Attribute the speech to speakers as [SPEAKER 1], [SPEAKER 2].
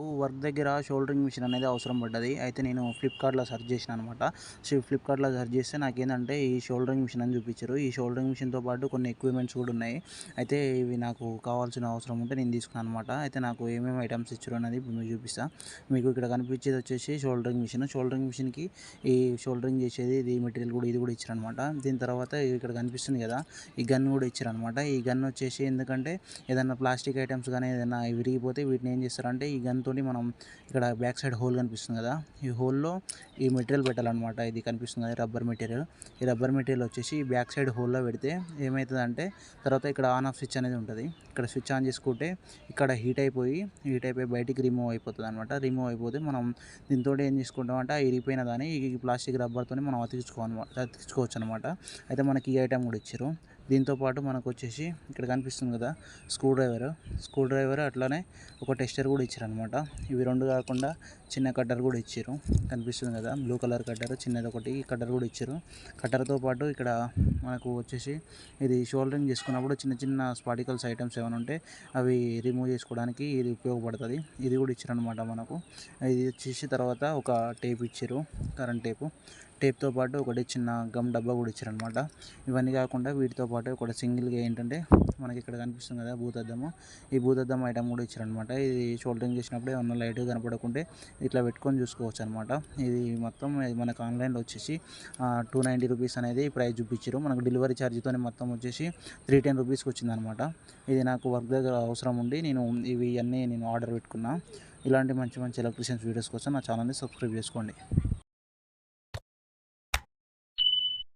[SPEAKER 1] నాకు వర్క్ దగ్గర soldering machine అనేది అవసరం పడ్డది. అయితే నేను ఫ్లిప్కార్ట్లో సెర్చ్ చేసిన అనమాట సో ఫ్లిప్కార్ట్లో సెర్చ్ చేస్తే నాకేంటంటే ఈ షోల్డరింగ్ మిషన్ అని చూపించారు. ఈ షోల్డరింగ్ మిషన్తో పాటు కొన్ని ఎక్విప్మెంట్స్ కూడా ఉన్నాయి. అయితే ఇవి నాకు కావాల్సిన అవసరం ఉంటే నేను తీసుకున్నాను అనమాట అయితే నాకు ఏమేమి ఐటమ్స్ ఇచ్చారు అనేది ఇప్పుడు మీకు చూపిస్తా. మీకు ఇక్కడ కనిపించేది వచ్చేసి షోల్డరింగ్ మిషన్. షోల్డరింగ్ మిషన్కి ఈ షోల్డరింగ్ చేసేది ఇది మెటీరియల్ కూడా ఇది కూడా ఇచ్చారనమాట దీని తర్వాత ఇక్కడ కనిపిస్తుంది కదా ఈ గన్ కూడా ఇచ్చారనమాట ఈ గన్ వచ్చేసి ఎందుకంటే ఏదైనా ప్లాస్టిక్ ఐటమ్స్ కానీ ఏదైనా విరిగిపోతే వీటిని ఏం చేస్తారంటే ఈ గన్తో దాంతో మనం ఇక్కడ బ్యాక్ సైడ్ హోల్ కనిపిస్తుంది కదా. ఈ హోల్లో ఈ మెటీరియల్ పెట్టాలన్నమాట. ఇది కనిపిస్తుంది కదా రబ్బర్ మెటీరియల్. ఈ రబ్బర్ మెటీరియల్ వచ్చేసి ఈ బ్యాక్ సైడ్ హోల్లో పెడితే ఏమవుతుందంటే తర్వాత ఇక్కడ ఆన్ ఆఫ్ స్విచ్ అనేది ఉంటుంది. ఇక్కడ స్విచ్ ఆన్ చేసుకుంటే ఇక్కడ హీట్ అయిపోయి హీట్ అయిపోయి బయటికి రిమూవ్ అయిపోతుంది అనమాట రిమూవ్ అయిపోతే మనం దీంతో ఏం చేసుకుంటామంటే ఆ ఇరిగిపోయిన దాన్ని ఈ ప్లాస్టిక్ రబ్బర్తో మనం అతికించుకోవాలి అతికించుకోవచ్చు అనమాట అయితే మనకి ఈ ఐటమ్ కూడా ఇచ్చారు. దీంతో పాటు మనకు వచ్చేసి ఇక్కడ కనిపిస్తుంది కదా స్క్రూ డ్రైవర్. స్క్రూ డ్రైవర్ అట్లానే ఒక టెస్టర్ కూడా ఇచ్చారనమాట ఇవి రెండు కాకుండా చిన్న కట్టర్ కూడా ఇచ్చారు. కనిపిస్తుంది కదా బ్లూ కలర్ కట్టర్ చిన్నది ఒకటి కట్టర్ కూడా ఇచ్చారు. కట్టర్తో పాటు ఇక్కడ మనకు వచ్చేసి ఇది షోల్డరింగ్ చేసుకున్నప్పుడు చిన్న చిన్న స్పాటికల్స్ ఐటమ్స్ ఏమైనా ఉంటే అవి రిమూవ్ చేసుకోవడానికి ఇది ఉపయోగపడుతుంది. ఇది కూడా ఇచ్చారనమాట మనకు. ఇది వచ్చేసి తర్వాత ఒక టేప్ ఇచ్చారు కరెంట్ టేపు. టేప్తో పాటు ఒకటి చిన్న గమ్ డబ్బా కూడా ఇచ్చారనమాట ఇవన్నీ కాకుండా వీటితో పాటు ఒకటి సింగిల్గా ఏంటంటే మనకి ఇక్కడ కనిపిస్తుంది కదా భూతద్దము. ఈ భూతద్దం ఐటమ్ కూడా ఇచ్చారనమాట ఇది షోల్డరింగ్ చేసినప్పుడు ఏమన్నా లైట్గా కనపడకుంటే ఇట్లా పెట్టుకొని చూసుకోవచ్చు అనమాట ఇది మొత్తం మనకు ఆన్లైన్లో వచ్చేసి టూ నైంటీ రూపీస్ అనేది ప్రైస్ చూపించారు. మనకు డెలివరీ ఛార్జ్తో మొత్తం వచ్చేసి త్రీ టెన్ రూపీస్కి వచ్చిందనమాట ఇది నాకు వర్క్ దగ్గర అవసరం ఉండి నేను ఇవి అన్నీ నేను ఆర్డర్ పెట్టుకున్నా. ఇలాంటి మంచి మంచి ఎలక్ట్రీషియన్స్ వీడియోస్ కోసం నా ఛానల్ని సబ్స్క్రైబ్ చేసుకోండి.